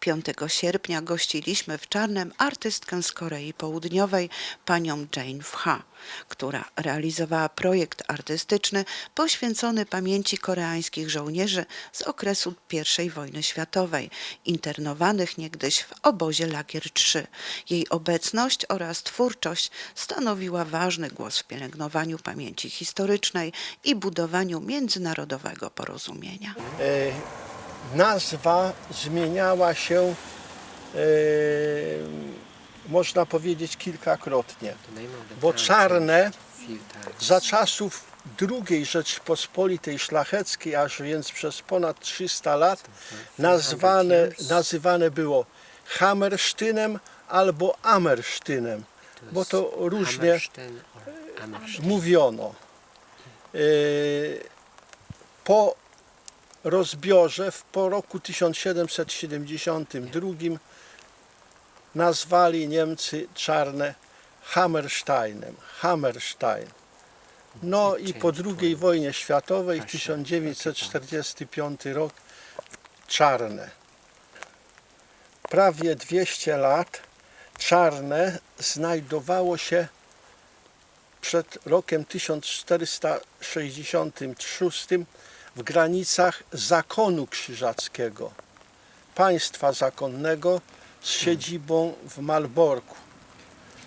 5 sierpnia gościliśmy w Czarnem artystkę z Korei Południowej, panią Jane Wha, która realizowała projekt artystyczny poświęcony pamięci koreańskich żołnierzy z okresu I wojny światowej, internowanych niegdyś w obozie Lagier III. Jej obecność oraz twórczość stanowiła ważny głos w pielęgnowaniu pamięci historycznej i budowaniu międzynarodowego porozumienia. E, nazwa zmieniała się, e, można powiedzieć, kilkakrotnie. Bo czarne za czasów II Rzeczpospolitej Szlacheckiej, aż więc przez ponad 300 lat, nazwane, nazywane było Hammersztynem albo Amersztynem, bo to różnie mówiono. E, Po rozbiorze w, po roku 1772 nazwali Niemcy czarne Hammersteinem. Hammerstein. No i po II wojnie światowej w 1945 rok czarne. Prawie 200 lat czarne znajdowało się przed rokiem 1466 w granicach zakonu krzyżackiego, państwa zakonnego z siedzibą w Malborku.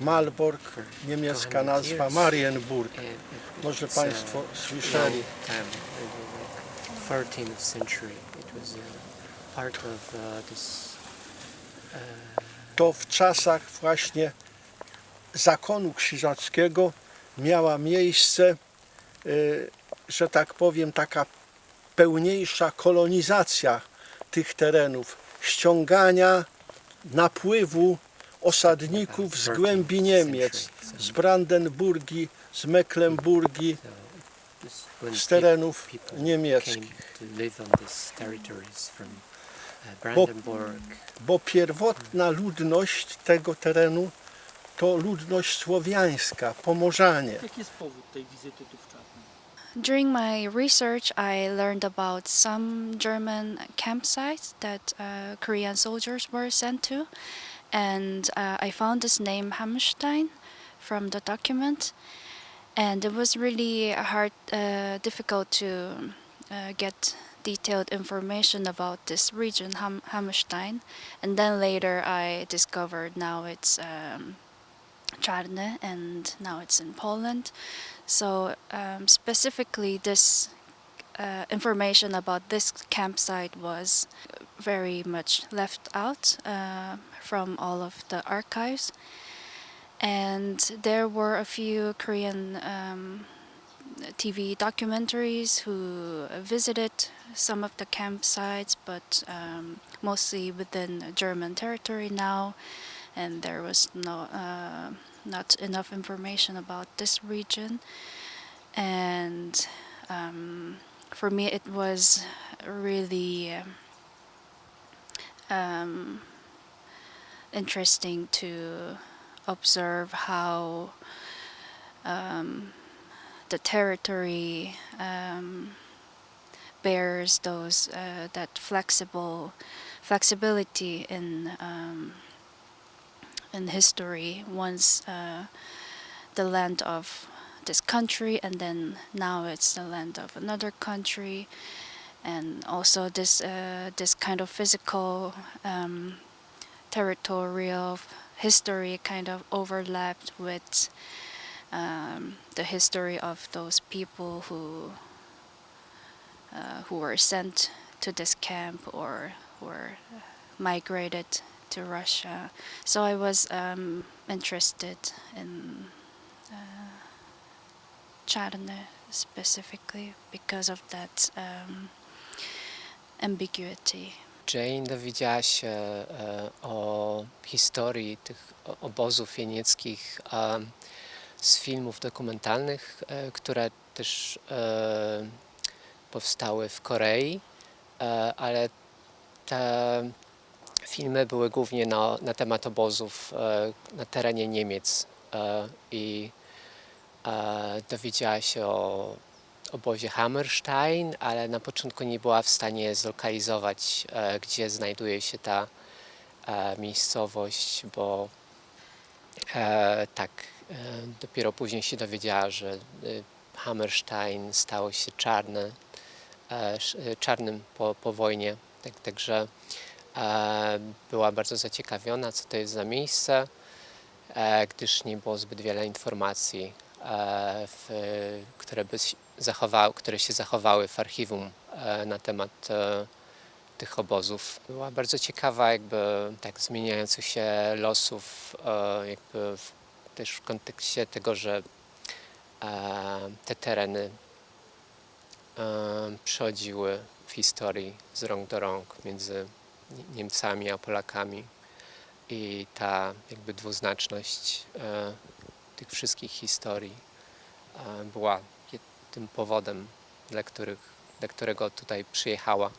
Malbork, niemiecka nazwa Marienburg. Może Państwo słyszeli. 13th century. It was uh, part of uh, this To w czasach właśnie zakonu krzyżackiego miała miejsce, y, że tak powiem, taka pełniejsza kolonizacja tych terenów, ściągania napływu osadników z głębi Niemiec, z Brandenburgii, z Mecklenburgii, z terenów niemieckich. Brandenburg. Bo pierwotna ludność tego terenu to ludność słowiańska, pomorzanie. Jaki jest powód tej wizyty tu w Czarnym? During my research, I learned about some German campsites that uh, Korean soldiers were sent to, and uh, I found this name Hammerstein from the document, and it was really hard, uh, difficult to uh, get detailed information about this region, Ham- Hammerstein, and then later I discovered now it's. Um, Czarne, and now it's in Poland. So um, specifically, this uh, information about this campsite was very much left out uh, from all of the archives, and there were a few Korean um, TV documentaries who visited some of the campsites, but um, mostly within German territory now and there was no uh, not enough information about this region. And um, for me it was really um, interesting to observe how um, the territory um, bears those uh, that flexible flexibility in um, in history once uh, the land of this country and then now it's the land of another country. And also this uh, this kind of physical um, territorial history kind of overlapped with um, the history of those people who uh, who were sent to this camp or were migrated to Russia. So I was um, interested in uh, Czarne specifically because of that um, ambiguity. Jane dowiedziała się e, o historii tych obozów jenieckich z filmów dokumentalnych, e, które też e, powstały w Korei, ale te filmy były głównie na, na temat obozów e, na terenie Niemiec e, i e, dowiedziała się o obozie Hammerstein, ale na początku nie była w stanie zlokalizować, gdzie znajduje się ta miejscowość, bo tak, dopiero później się dowiedziała, że Hammerstein stało się czarne, czarnym po, po wojnie. Tak, także była bardzo zaciekawiona, co to jest za miejsce, e, gdyż nie było zbyt wiele informacji, e, które, by zachowały, które się zachowały w archiwum e, na temat e, tych obozów. Była bardzo ciekawa jakby tak zmieniających się losów, e, jakby w, też w kontekście tego, że e, te tereny e, przechodziły w historii z rąk do rąk między Niemcami a Polakami i ta jakby dwuznaczność e, tych wszystkich historii e, była tym powodem, dla, których, dla którego tutaj przyjechała.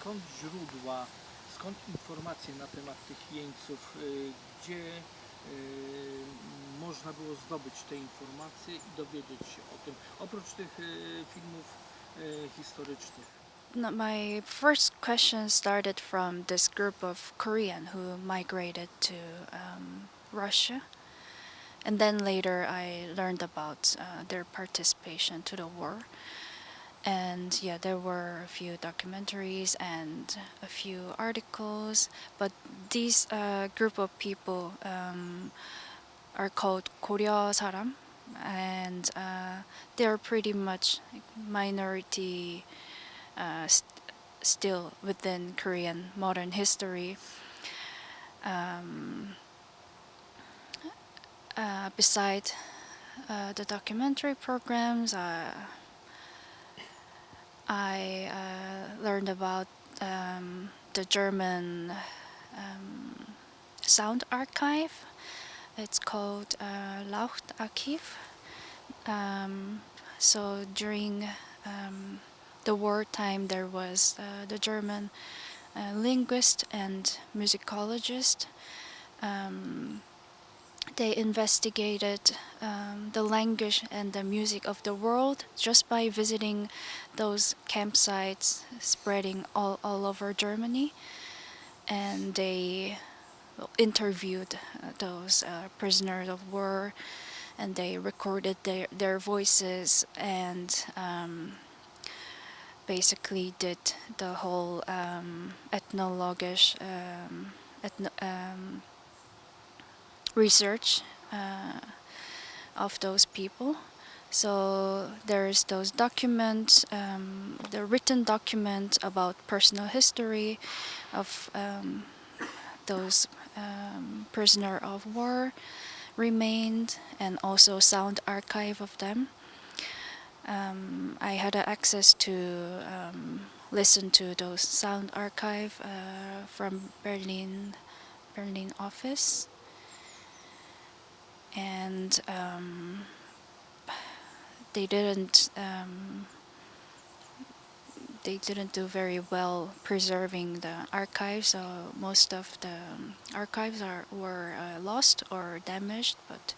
Skąd źródła, skąd informacje na temat tych jeńców, y, gdzie można było zdobyć te informacje i dowiedzieć się o tym, oprócz tych filmów historycznych? My first question started from this group of Korean who migrated to um, Russia, and then later I learned about uh, their participation to the war. And yeah, there were a few documentaries and a few articles, but these uh, group of people um, are called Koryo 사람, and uh, they're pretty much minority uh, st- still within Korean modern history. Um, uh, beside uh, the documentary programs, uh, I uh, learned about um, the German um, sound archive. It's called uh, Lauchtarchiv. Um, so during um, the wartime, there was uh, the German uh, linguist and musicologist. Um, they investigated um, the language and the music of the world just by visiting those campsites spreading all, all over Germany. And they interviewed uh, those uh, prisoners of war and they recorded their, their voices and um, basically did the whole um, ethnologish um, ethno- um, research uh, of those people. So there's those documents, um, the written document about personal history of um, those um, prisoner of war remained, and also sound archive of them. Um, I had uh, access to um, listen to those sound archive uh, from Berlin, Berlin office, and um, they didn't. Um, they didn't do very well preserving the archives, so most of the um, archives are were uh, lost or damaged, but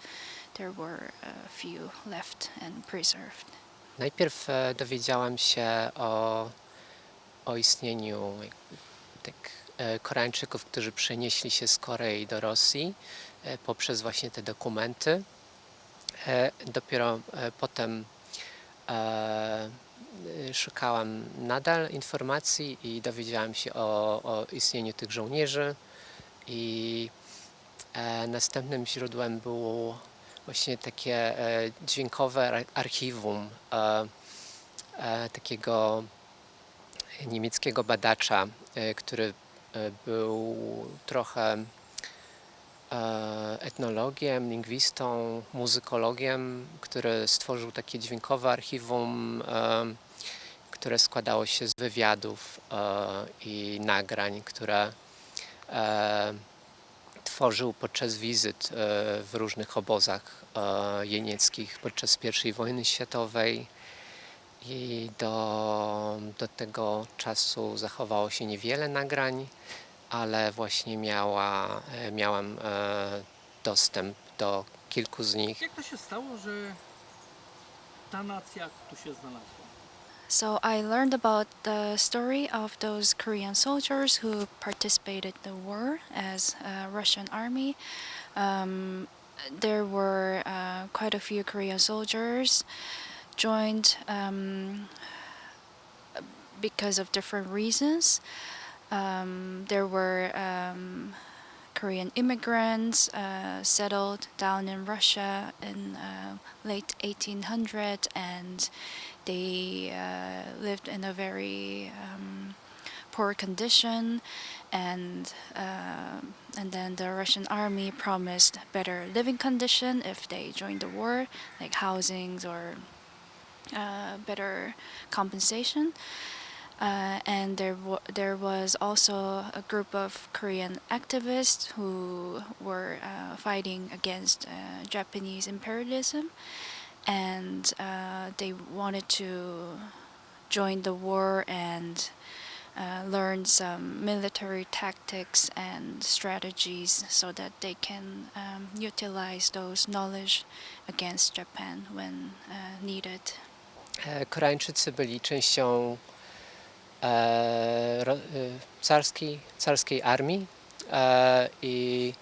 there were a few left and preserved. Najpierw e, dowiedziałam się o, o istnieniu tak, Koreańczyków, którzy przenieśli się z Korei do Rosji e, poprzez właśnie te dokumenty. Dopiero potem szukałam nadal informacji i dowiedziałam się o, o istnieniu tych żołnierzy i następnym źródłem było właśnie takie e, dźwiękowe ar- archiwum e, e, takiego niemieckiego badacza, który był trochę etnologiem, lingwistą, muzykologiem, który stworzył takie dźwiękowe archiwum, które składało się z wywiadów i nagrań, które tworzył podczas wizyt e, w różnych obozach e, jenieckich podczas I wojny światowej i do, do tego czasu zachowało się niewiele nagrań, ale właśnie miała, e, miałam e, dostęp do kilku z nich. Jak to się stało, że ta nacja tu się znalazła? So I learned about the story of those Korean soldiers who participated in the war as Russian army. Um, there were uh, quite a few Korean soldiers joined um, because of different reasons. Um, there were um, Korean immigrants uh, settled down in Russia in uh, late 1800 and they uh, lived in a very um, poor condition and uh, and then the Russian army promised better living condition if they joined the war like housings or uh, better compensation. Uh, and there there was also a group of Korean activists who were uh, fighting against uh, Japanese imperialism, and uh, they wanted to join the war and uh, learn some military tactics and strategies so that they can um, utilize those knowledge against Japan when uh, needed. Koreańczycy byli częścią e, carskiej, carskiej armii e, i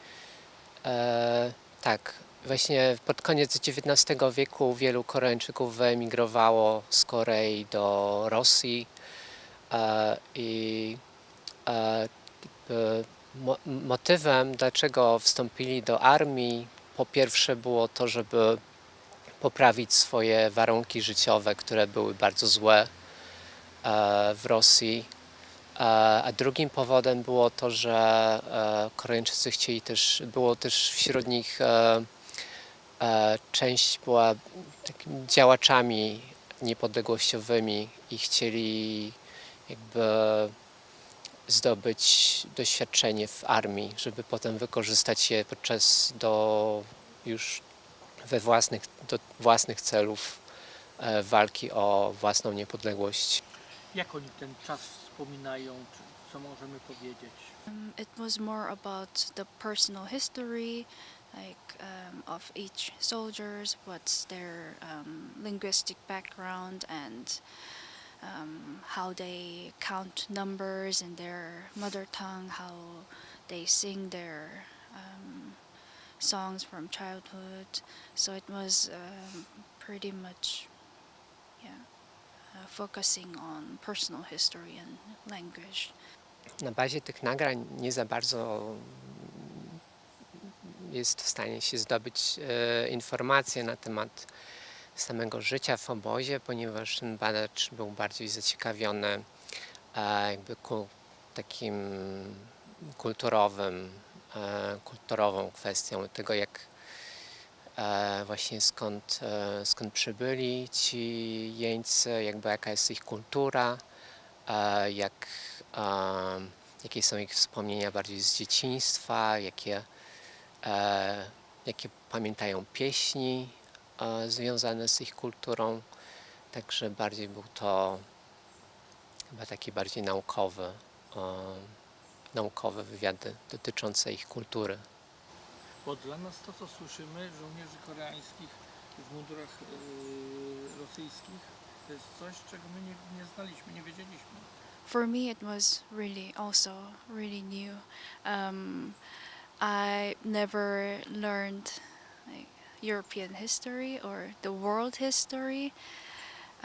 e, tak, właśnie pod koniec XIX wieku wielu Koreańczyków wyemigrowało z Korei do Rosji e, i e, motywem, dlaczego wstąpili do armii, po pierwsze było to, żeby poprawić swoje warunki życiowe, które były bardzo złe e, w Rosji. A drugim powodem było to, że Koreańczycy chcieli też, było też wśród nich część była takimi działaczami niepodległościowymi i chcieli jakby zdobyć doświadczenie w armii, żeby potem wykorzystać je podczas do już we własnych, do własnych celów e, walki o własną niepodległość. Jak oni ten czas wspominają? Co możemy powiedzieć? Um, it was more about the personal history, like um, of each soldiers, what's their um, linguistic background, and um, how they count numbers in their mother tongue, how they sing their um, songs from childhood. So it was um, pretty much, yeah, uh, focusing on personal history and language. Na bazie tych nagrań nie za bardzo jest w stanie się zdobyć e, informacje na temat samego życia w obozie, ponieważ ten badacz był bardziej zaciekawiony e, jakby takim kulturowym, e, kulturową kwestią tego, jak właśnie skąd, skąd przybyli ci jeńcy, jakby jaka jest ich kultura, jak, jakie są ich wspomnienia bardziej z dzieciństwa, jakie, jakie pamiętają pieśni e, związane z ich kulturą. Także bardziej był to chyba taki bardziej naukowy, e, naukowe wywiady dotyczące ich kultury. Bo dla nas to, co słyszymy, żołnierzy koreańskich w mundurach rosyjskich, to jest coś, czego my nie, nie znaliśmy, nie wiedzieliśmy. for me it was really also really new um, i never learned like, european history or the world history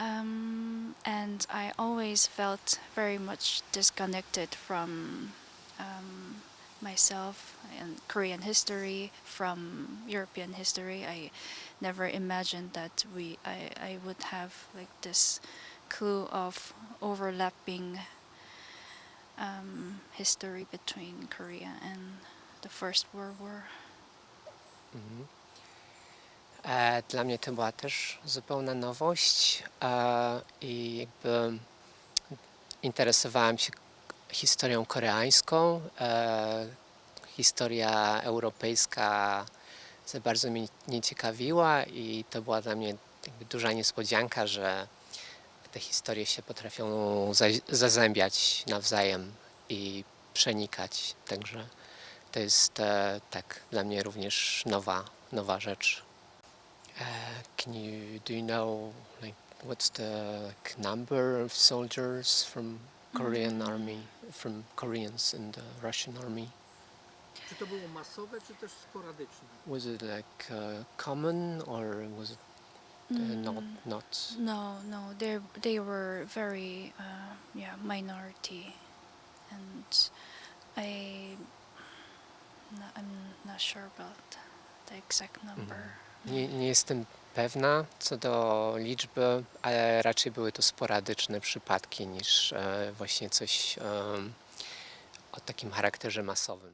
um, and i always felt very much disconnected from um, myself and korean history from european history. I never imagined that we i, I would have like this clue of overlapping um, history between Korea and the First World War. Mhm. E, Dla mnie to była też zupełna nowość e, i jakby interesowałem się historią koreańską. E, Historia europejska za bardzo mnie nie ciekawiła i to była dla mnie duża niespodzianka, że te historie się potrafią za- zazębiać nawzajem i przenikać. Także to jest e, tak dla mnie również nowa, nowa rzecz. Uh, can you do you know like what's the like, number of soldiers from Korean army, from Koreans in the Russian army? Czy to było masowe, czy też sporadyczne? Was it like uh, common or was it uh, not not? No, no, they they were very uh, yeah minority, and I I'm not sure about the exact number. Nie, nie jestem pewna co do liczby, ale raczej były to sporadyczne przypadki niż e, właśnie coś em, o takim charakterze masowym.